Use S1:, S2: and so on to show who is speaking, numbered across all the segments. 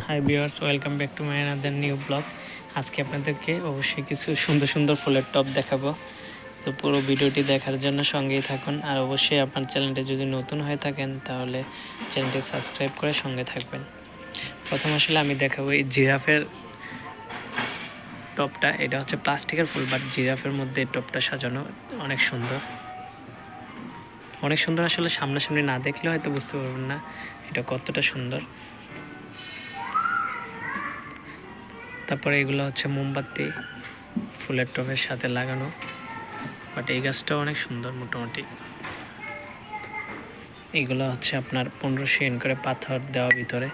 S1: Hi viewers welcome back to my another new blog আজকে আপনাদেরকে অবশ্যই কিছু সুন্দর সুন্দর ফুলের টপ দেখাবো। তো পুরো ভিডিওটি দেখার জন্য সঙ্গেই থাকুন। আর অবশ্যই আপনার চ্যানেলটি যদি নতুন হয়ে থাকেন, তাহলে চ্যানেলটি সাবস্ক্রাইব করে সঙ্গে থাকবেন। প্রথম আসলে আমি দেখাবো এই জিরাফের টপটা এটা হচ্ছে প্লাস্টিকের ফুল বাট জিরাফের মধ্যে টপটা সাজানো অনেক সুন্দর। অনেক সুন্দর আসলে সামনাসামনি না দেখলে হয়তো বুঝতে পারবেন না এটা কতটা সুন্দর। তারপরে এগুলো হচ্ছে মোমবাতি, ফুলের টবের সাথে লাগানো। বাট এই গাছটাও অনেক সুন্দর মোটামুটি। এগুলো হচ্ছে আপনার পনেরোশো এন করে পাথর দেওয়া ভিতরে।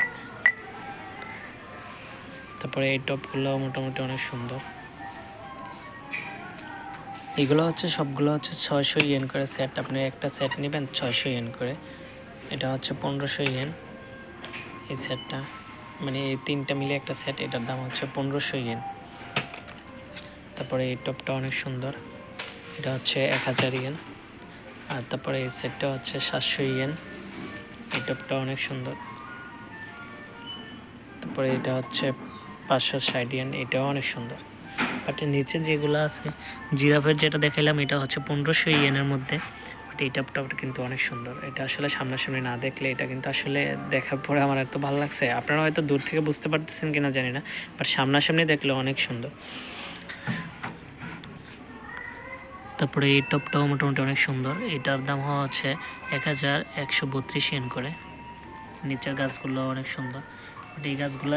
S1: তারপরে এই টপগুলো মোটামুটি অনেক সুন্দর। এগুলো হচ্ছে সবগুলো হচ্ছে ছয়শো ইয়েন করে সেট। আপনি একটা সেট নেবেন ছয়শো ইয়েন করে। এটা হচ্ছে পনেরোশো ইয়েন এই সেটটা। মানে তিনটা মিলে একটা সেট এটার দাম হচ্ছে পনেরোশো ইয়েন তারপরে এই টপটা অনেক সুন্দর, এটা হচ্ছে এক হাজার ইয়েন আর তারপরে এই সেটটা হচ্ছে সাতশো ইয়েন এই টপটা অনেক সুন্দর। তারপরে এটা হচ্ছে পাঁচশো ষাট ইয়েন এটাও অনেক সুন্দর। বাট নিচে যেগুলো আছে, জিরাফের যেটা দেখাইলাম, এটা হচ্ছে পনেরোশো ইয়েনের মধ্যে। বাট এই টপটা কিন্তু অনেক সুন্দর। এটা আসলে সামনাসামনি না দেখলে এটা কিন্তু আসলে দেখার পরে আমার এত ভালো লাগছে। আপনারা হয়তো দূর থেকে বুঝতে পারতেছেন কিনা জানি না বাট সামনাসামনি দেখলে অনেক সুন্দর। তারপরে এই টপটাও মোটামুটি অনেক সুন্দর। এটার দাম হওয়া হচ্ছে এক হাজার একশো বত্রিশ এন করে। নিচের গাছগুলো অনেক সুন্দর। বাট এই গাছগুলো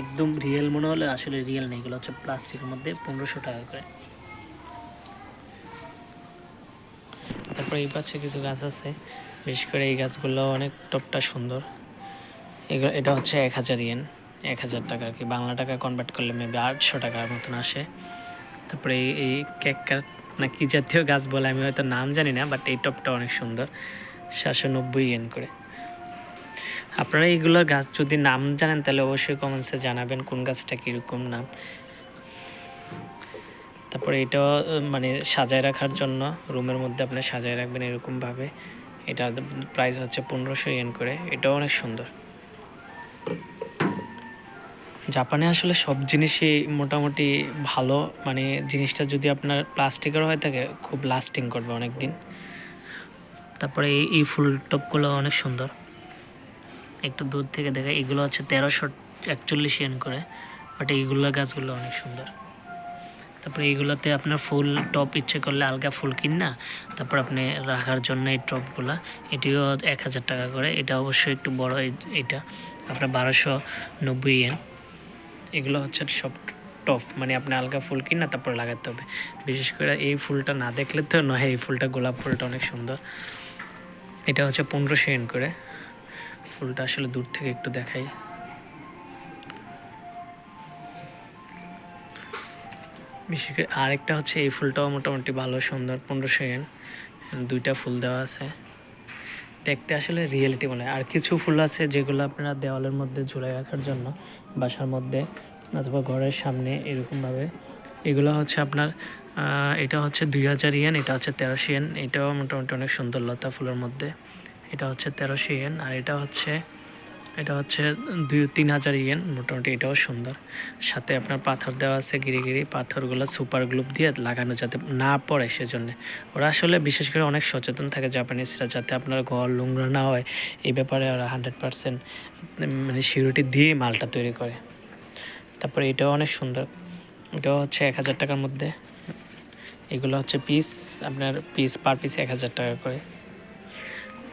S1: একদম রিয়েল মনে হলে আসলে রিয়েল নেই। এগুলো হচ্ছে প্লাস্টিকের মধ্যে পনেরোশো টাকা করে। তারপরে এই পাশে কিছু গাছ আছে। বিশেষ করে এই গাছগুলো অনেক টপটা সুন্দর। এগুলো, এটা হচ্ছে এক হাজার ইয়েন, এক হাজার টাকা আর কি। বাংলা টাকা কনভার্ট করলে মেবি আটশো টাকার মতন আসে। তারপরে এই এই কেক না কি জাতীয় গাছ বলে আমি হয়তো নাম জানি না বাট এই টপটা অনেক সুন্দর। সাতশো নব্বই ইয়েন করে। আপনারা এইগুলোর গাছ যদি নাম জানেন, তাহলে অবশ্যই কমেন্টসে জানাবেন কোন গাছটা কীরকম নাম। তারপরে এটাও মানে সাজায় রাখার জন্য, রুমের মধ্যে আপনি সাজায় রাখবেন এরকমভাবে। এটা প্রাইস হচ্ছে পনেরোশো ইয়েন করে, এটাও অনেক সুন্দর। জাপানে আসলে সব জিনিসই মোটামুটি ভালো মানে জিনিসটা যদি আপনার প্লাস্টিকের হয়ে থাকে, খুব লাস্টিং করবে অনেক দিন তারপরে এই ফুল টপগুলো অনেক সুন্দর। একটু দূর থেকে দেখা, এগুলো হচ্ছে তেরোশো একচল্লিশ ইয়েন করে বাট এইগুলো গাছগুলো অনেক সুন্দর। তারপরে এইগুলোতে আপনার ফুল টপ ইচ্ছে করলে আলগা ফুল কিন না, তারপর আপনি রাখার জন্য এই টপগুলো, এটিও এক হাজার টাকা করে, এটা অবশ্যই একটু বড় এটা আপনার বারোশো নব্বই ইয়েন এগুলো হচ্ছে সব টপ মানে আপনি আলগা ফুল কিন না, তারপর লাগাতে হবে, বিশেষ করে এই ফুলটা না দেখলে তো নয়, এই ফুলটা গোলাপ ফুলটা অনেক সুন্দর, এটা হচ্ছে পনেরোশো এন করে, ফুলটা আসলে দূর থেকে একটু দেখাই। বিশেষ করে আরেকটা হচ্ছে এই ফুলটাও মোটামুটি ভালো, সুন্দর পনেরোশো ইয়েন দুইটা ফুল দেওয়া আছে। দেখতে আসলে রিয়েলিটি মনে আর কিছু ফুল আছে যেগুলো আপনারা দেওয়ালের মধ্যে ঝুলাই রাখার জন্য, বাসার মধ্যে অথবা ঘরের সামনে এরকমভাবে। এগুলো হচ্ছে আপনার এটা হচ্ছে দুই হাজার ইয়েন, এটা হচ্ছে তেরোশো ইয়েন। এটাও মোটামুটি অনেক সুন্দর লতা ফুলের মধ্যে। এটা হচ্ছে তেরোশো ইয়েন। আর এটা হচ্ছে এটা হচ্ছে দুই, তিন হাজার ইয়েন, মোটামুটি এটাও সুন্দর। সাথে আপনার পাথর দেওয়া আছে, গিরি গিরি পাথরগুলো, সুপার গ্লুপ দিয়ে লাগানো যাতে না পড়ে সেজন্য। ওরা আসলে বিশেষ করে অনেক সচেতন থাকে জাপানিজরা যাতে আপনার ঘর নোংরা না হয়। এই ব্যাপারে ওরা হান্ড্রেড পারসেন্ট মানে সিউরিটি দিয়েই মালটা তৈরি করে। তারপরে এটাও অনেক সুন্দর। এটাও হচ্ছে এক হাজার টাকার মধ্যে। এগুলো হচ্ছে পিস, আপনার পিস পার পিস এক হাজার টাকা করে।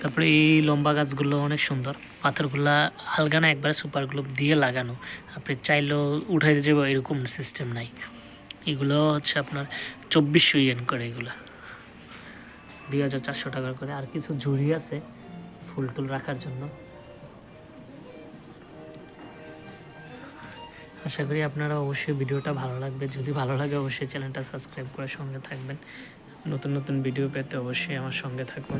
S1: তারপরে এই লম্বা গাছগুলো অনেক সুন্দর। পাথরগুলা আলগা না, একবারে সুপার গ্লুপ দিয়ে লাগানো। আপনি চাইলেও উঠাই দিতে যাব এরকম সিস্টেম নাই। এগুলো হচ্ছে আপনার চব্বিশশো ইয়েন করে এগুলো। দুই হাজার চারশো টাকার করে। আর কিছু ঝুড়ি আছে ফুল টুল রাখার জন্য। আশা করি আপনারা অবশ্যই ভিডিওটা ভালো লাগবে। যদি ভালো লাগে, অবশ্যই চ্যানেলটা সাবস্ক্রাইব করে সঙ্গে থাকবেন। নতুন নতুন ভিডিও পেতে অবশ্যই আমার সঙ্গে থাকুন।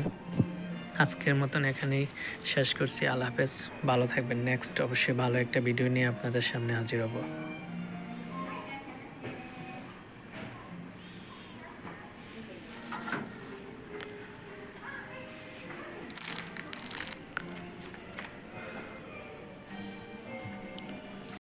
S1: আজকের মতন এখানেই শেষ করছি। আল্লাহ হাফেজ। ভালো থাকবেন। নেক্সট অবশ্যই ভালো একটা ভিডিও নিয়ে আপনাদের সামনে হাজির হব।